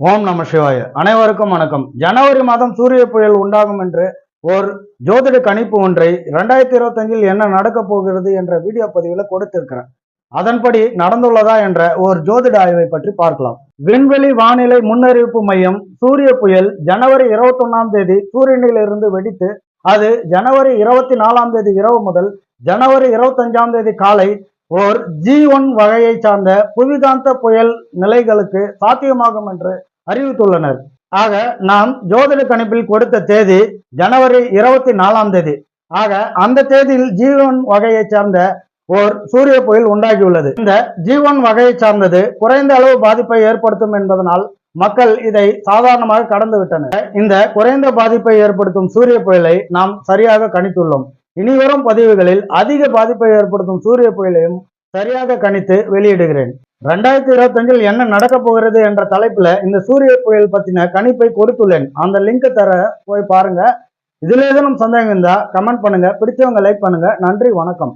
ஓம் நம சிவாய. அனைவருக்கும் வணக்கம். ஜனவரி மாதம் சூரிய புயல் உண்டாகும் என்று ஓர் ஜோதிட கணிப்பு ஒன்றை ரெண்டாயிரத்தி இருபத்தஞ்சில் என்ன நடக்க போகிறது என்ற வீடியோ பதிவில் கொடுத்திருக்கிறேன். அதன்படி நடந்துள்ளதா என்ற ஓர் ஜோதிட ஆய்வை பற்றி பார்க்கலாம். விண்வெளி வானிலை முன்னறிவிப்பு மையம் சூரிய புயல் ஜனவரி இருபத்தொன்னாம் தேதி சூரியனிலிருந்து வெடித்து அது ஜனவரி இருபத்தி நாலாம் தேதி இரவு முதல் ஜனவரி இருபத்தஞ்சாம் தேதி காலை ஓர் ஜி ஒன் வகையை சார்ந்த புவிகாந்த புயல் நிலைகளுக்கு சாத்தியமாகும் என்று அறிவித்துள்ளனர். ஆக நாம் ஜோதிட கணிப்பில் கொடுத்த தேதி ஜனவரி இருபத்தி நாலாம் தேதி. ஆக அந்த தேதியில் ஜி ஒன் வகையை சார்ந்த ஓர் சூரிய புயல் உண்டாகியுள்ளது. இந்த ஜி ஒன் வகையை சார்ந்தது குறைந்த அளவு பாதிப்பை ஏற்படுத்தும் என்பதனால் மக்கள் இதை சாதாரணமாக கடந்து விட்டனர் இந்த குறைந்த பாதிப்பை ஏற்படுத்தும் சூரிய புயலை நாம் சரியாக கணித்துள்ளோம். இனிவரும் பதிவுகளில் அதிக பாதிப்பை ஏற்படுத்தும் சூரிய புயலையும் சரியாக கணித்து வெளியிடுகிறேன். ரெண்டாயிரத்தி இருபத்தஞ்சில் என்ன நடக்க போகிறது என்ற தலைப்புல இந்த சூரிய புயல் பத்தின கணிப்பை கொடுத்துள்ளேன். அந்த லிங்க் தர போய் பாருங்க. இதுல ஏதேனும் சந்தேகம் இருந்தா கமெண்ட் பண்ணுங்க. பிடிச்சவங்க லைக் பண்ணுங்க. நன்றி வணக்கம்.